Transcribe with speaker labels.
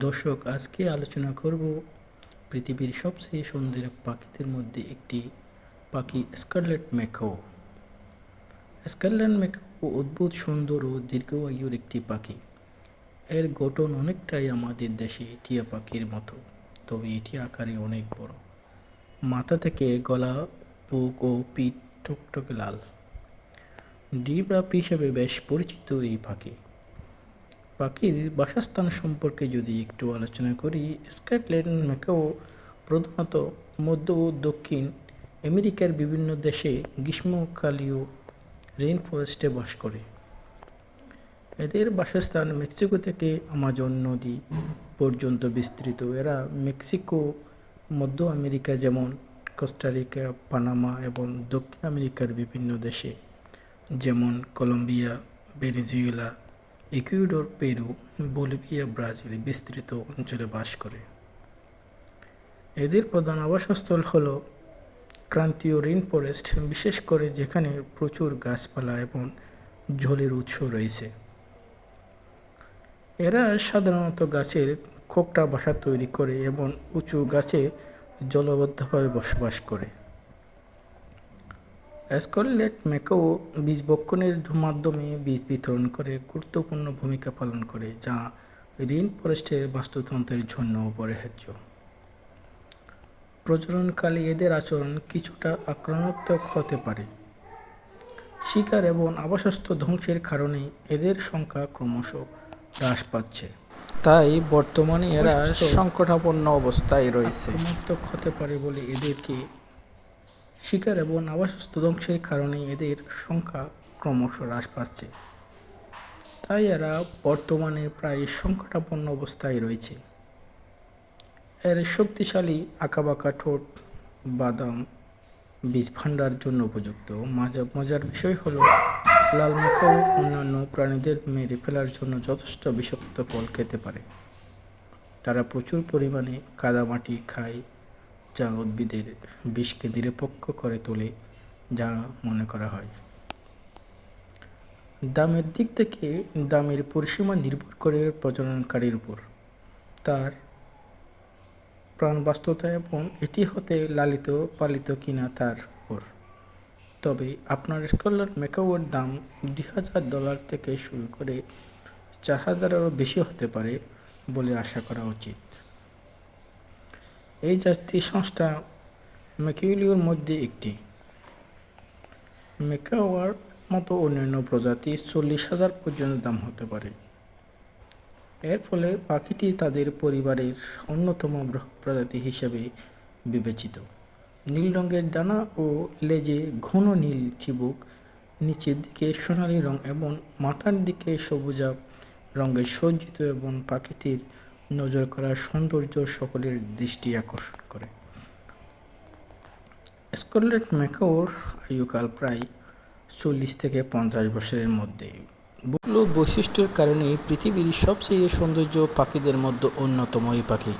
Speaker 1: দর্শক, আজকে আলোচনা করব পৃথিবীর সবচেয়ে সুন্দর পাখিদের মধ্যে একটি পাখি স্কারলেট ম্যাকাও। স্কারলেট ম্যাকাও অদ্ভুত, সুন্দর ও দীর্ঘায়ুর একটি পাখি। এর গঠন অনেকটাই আমাদের দেশে টিয়া পাখির মতো, তবে এটি আকারে অনেক বড়। মাথা থেকে গলা, বুক ও পিঠ টকটকে লাল। ডিপ হিসেবে বেশ পরিচিত এই পাখি। পাখির বাসস্থান সম্পর্কে যদি একটু আলোচনা করি, স্কটল্যান্ড ম্যাকাও প্রধানত মধ্য ও দক্ষিণ আমেরিকার বিভিন্ন দেশে গ্রীষ্মকালীয় রেইন ফরেস্টে বাস করে। এদের বাসস্থান মেক্সিকো থেকে আমাজন নদী পর্যন্ত বিস্তৃত। এরা মেক্সিকো, মধ্য আমেরিকা যেমন কোস্টারিকা পানামা এবং দক্ষিণ আমেরিকার বিভিন্ন দেশে, যেমন Colombia, Venezuela Ecuador, Peru, Bolivia, Brazil বিস্তৃত অঞ্চলে বাস করে। এদের প্রধান আবাসস্থল হল ক্রান্তীয় রেইন ফরেস্ট বিশেষ করে যেখানে প্রচুর গাছপালা এবং জলের উৎস রয়েছে। এরা সাধারণত গাছের খোকটা বাসা তৈরি করে এবং উঁচু গাছে জলবদ্ধভাবে বসবাস করে। স্করলেট ম্যাকাও বীজ বক্ষণের মাধ্যমে বীজ বিতরণ করে গুরুত্বপূর্ণ ভূমিকা পালন করে যা রেইন ফরেস্টের বাস্তুতন্ত্রের জন্য অপরিহার্য প্রজননকালে এদের আচরণ কিছুটা আক্রমণাত্মক হতে পারে। শিকার এবং আবাসস্থ ধ্বংসের কারণে এদের সংখ্যা ক্রমশ হ্রাস পাচ্ছে। তাই বর্তমানে এরা সংকটাপন্ন অবস্থায় রয়েছে। হতে পারে বলে এদেরকে শিকার এবং আবাসস্থল ধ্বংসের কারণে এদের সংখ্যা ক্রমশ হ্রাস পাচ্ছে। তাই এরা বর্তমানে প্রায় সংকটাপন্ন অবস্থায় রয়েছে। এর শক্তিশালী আঁকাবাঁকা ঠোঁট, বাদাম, বীজ ভাণ্ডার জন্য উপযুক্ত। মাজা, মজার বিষয় হলো, লাল মাখাও অন্যান্য প্রাণীদের মেরে ফেলার জন্য যথেষ্ট বিষাক্ত ফল খেতে পারে। তারা প্রচুর পরিমাণে কাদামাটি খায় যা উদ্ভিদের বিষকে নিরপেক্ষ করে তোলে, যা মনে করা হয়। দামের দিক থেকে দামের পরিসীমা নির্ভর করে প্রজননকারীর উপর। তার প্রাণবাস্ততা এবং এটি হতে লালিত, পালিত কিনা তার উপর। তবে আপনার স্কলার মেকাওয়ের দাম দুই হাজার ডলার থেকে শুরু করে চার হাজারেরও বেশি হতে পারে বলে আশা করা উচিত। এই জাতি সংস্থা ম্যাকিউলিওর মধ্যে একটি। মেকাওয়ার মতো অন্যান্য প্রজাতি চল্লিশ হাজার পর্যন্ত দাম হতে পারে। এর ফলে পাখিটি তাদের পরিবারের অন্যতম প্রজাতি হিসেবে বিবেচিত। নীল রঙের ডানা ও লেজে ঘন নীল চিবুক, নিচের দিকে সোনালি রং এবং মাথার দিকে সবুজাব রঙের সজ্জিত এবং পাখিটির নজর করা সৌন্দর্য সকলের দৃষ্টি আকর্ষণ করে। স্কলেট ম্যাকাওর আয়ুকাল প্রায় চল্লিশ থেকে পঞ্চাশ বছরের মধ্যে। বৈশিষ্ট্যের কারণে পৃথিবীর সবচেয়ে সৌন্দর্য পাখিদের মধ্যে অন্যতম এই পাখি।